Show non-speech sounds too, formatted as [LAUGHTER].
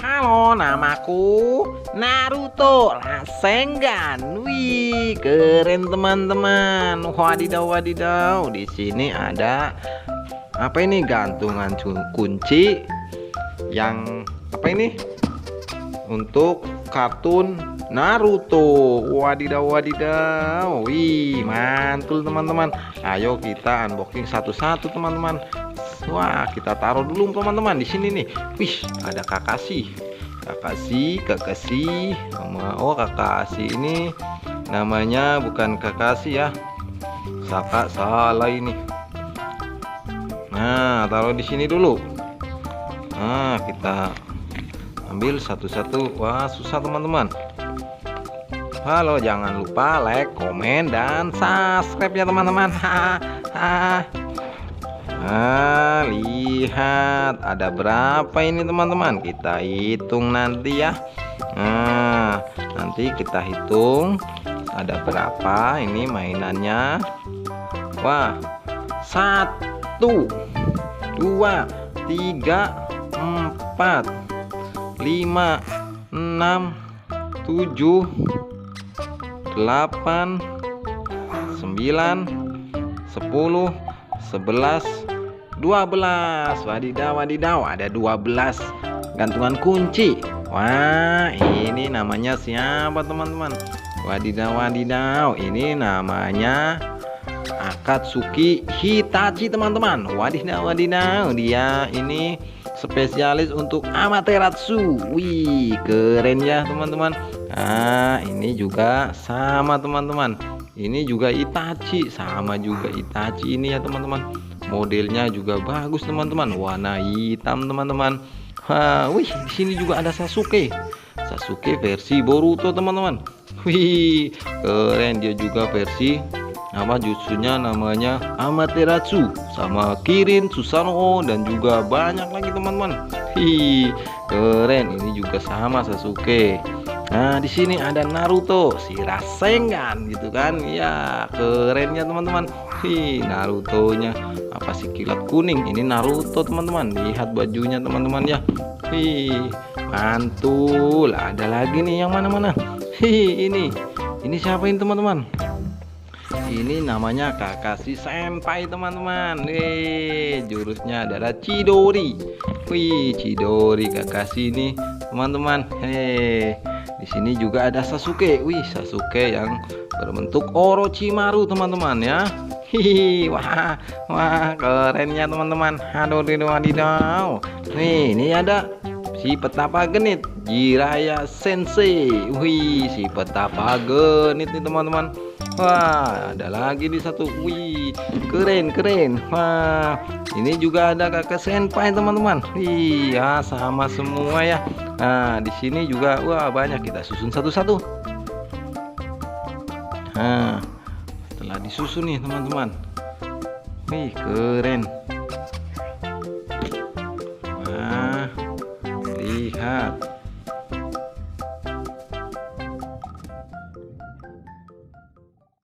Halo, namaku Naruto Rasengan. Wih, keren teman-teman. Wadidaw, wadidaw. Di sini ada apa ini? Gantungan kunci yang apa ini? Untuk kartun Naruto. Wadidaw, wadidaw. Wih, mantul teman-teman. Ayo kita unboxing satu-satu teman-teman. Wah, kita taruh dulu teman-teman di sini nih. Wih, ada Kakashi. Kakashi, Kakashi. Oh Kakashi ini namanya bukan Kakashi ya. Saka salah ini. Nah, taruh di sini dulu. Nah, kita ambil satu-satu. Wah, susah teman-teman. Halo, jangan lupa like, komen, dan subscribe ya teman-teman. [LAUGHS] Nah, lihat ada berapa ini teman-teman. Kita hitung nanti ya. Nah, nanti kita hitung ada berapa ini mainannya. Wah, satu, dua, tiga, empat, lima, enam, tujuh, delapan, sembilan, sepuluh, sebelas, dua belas. Wadidaw, wadidaw, ada dua belas gantungan kunci. Wah, ini namanya siapa teman-teman? Wadidaw, wadidaw, ini namanya Akatsuki Hitachi teman-teman. Wadidaw, wadidaw, dia ini spesialis untuk Amaterasu. Wih, keren ya teman-teman. Nah, ini juga sama teman-teman. Ini juga Itachi, sama juga Itachi ini ya teman-teman. Modelnya juga bagus teman-teman, warna hitam teman-teman. Wih, di sini juga ada Sasuke. Sasuke versi Boruto teman-teman. Wih, keren dia juga versi nama jutsunya namanya Amaterasu sama Kirin Susanoo dan juga banyak lagi teman-teman. Hi, keren ini juga sama Sasuke. Nah, di sini ada Naruto, si Rasengan gitu kan. Ya, kerennya teman-teman. Hi, Naruto-nya apa sih kilat kuning? Ini Naruto teman-teman. Lihat bajunya teman-teman ya. Hi, mantul. Ada lagi nih yang mana-mana? Hi, ini. Ini siapa ini teman-teman? Ini namanya Kakashi Senpai teman-teman. Nih, jurusnya adalah Chidori. Wih, Chidori Kakashi ini teman-teman. Hei, di sini juga ada Sasuke. Wih, Sasuke yang berbentuk Orochimaru teman-teman ya. Hihi, wah, wah, kerennya teman-teman. Aduh, wadidaw. Nih, ini ada si petapa genit Jiraya Sensei. Wih, si petapa genit nih teman-teman. Wah, ada lagi nih satu. Wih, keren, keren. Wah, ini juga ada kakak senpai teman-teman. Iya, sama semua ya. Nah, di sini juga wah banyak kita susun satu-satu. Nah, setelah disusun nih teman-teman. Wih, keren. Nah, lihat.